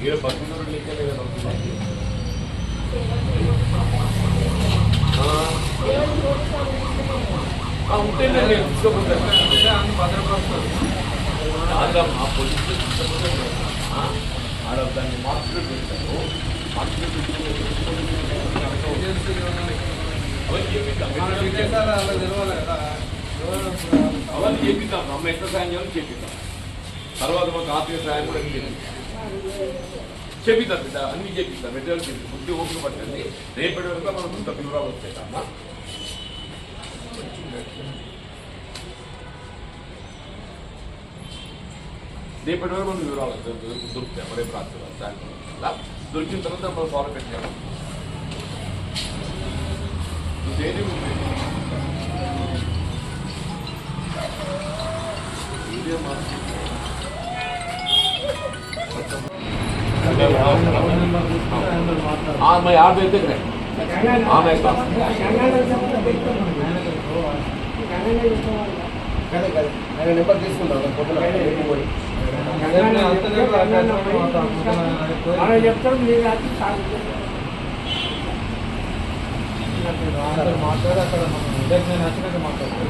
ఈడ బతుకున్నోడు లెక్కలే కదా అవుతుంది. ఆ, నేను తీసుకోపోతాను ఆడ ఆ పోలీసులు తీసుకోపోతాను ఆడ దాన్ని మార్కెట్ పెట్టాను మార్కెట్ అవన్నీ చేపిద్దాం అవన్నీ చెప్పిద్దాం అమ్మ ఎంత సాయం చేయాలో చెప్పిద్దాం తర్వాత మాకు ఆర్థిక సాయం కూడా చేయాలి చేపిద్దాం బిడ్డ అన్ని చెప్పిద్దాం మెటీరియల్ చెప్పి బుద్ధి ఓపిక పట్టండి. రేపటి వరకు మనం కొంత వివరాలు వస్తాయి అమ్మా. రేపటి వరకు మనం వివరాలు దొరుకు- దొరుకుతాయి రేపు రాత్రి సాయంత్రం దొరికిన తర్వాత మనం ఫాలో పెట్టాము ఇదేది हाँ मैं यहाँ पे देख रहे हाँ मैं ఆయన నెంబర్ తీసుకుంటాను పొద్దున పోయి మనం చెప్తాం మీరు రాత్రి సాగు మాట్లాడి అక్కడ మనం ఇద్దరికి నేను నచ్చినట్టు మాట్లాడతాను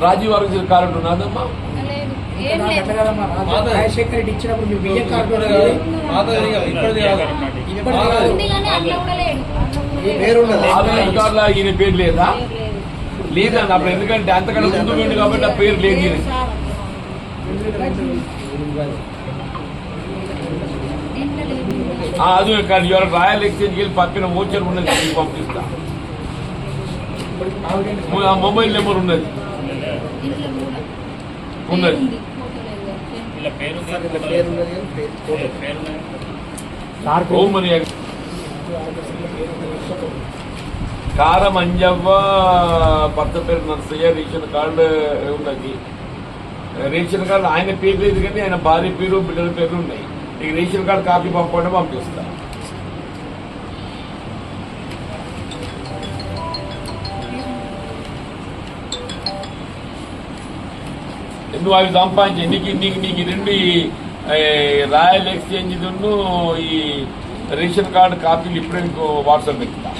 కానీ అట్లా కూడా లేడు అట్లా కూడా లేడు. పేరున్నది ఆధార్ కార్డులో ఈయన పేరు లేదా లేదు, లేదు. లేదండి అప్పుడు ఎందుకంటే అంతకన్నా ముందు పోయింది కాబట్టి ఆ పేరు లేదు ఈయన. లేదు సార్. దీంట్లో లేదు. ఆ, అది కానీ ఇవాళ రాయల్ ఎక్స్చేంజ్కి వెళ్ళి పంపిన ఓచర్ ఉన్నది మీకు పంపిస్తా ఆ మొబైల్ నెంబర్ ఉన్నది దీంట్లో కూడా ఉన్నది. కారం అంజవ్వ భర్త పేరు నర్సయ్య రేషన్ కార్డు ఉన్నది రేషన్ కార్డు ఆయన పేరు లేదు కానీ ఆయన భార్య పేరు బిడ్డల పేరు ఉన్నాయి. నీకు రేషన్ కార్డు కాపీ పంపండి పంపిస్తా. నువ్వు అవి సంపాదించి నీకు నీకు నీకు రెండు రాయల్ ఎక్స్చేంజ్ ఈ రేషన్ కార్డు కాపీలు ఇప్పుడే వాట్సాప్ ఎక్కుతా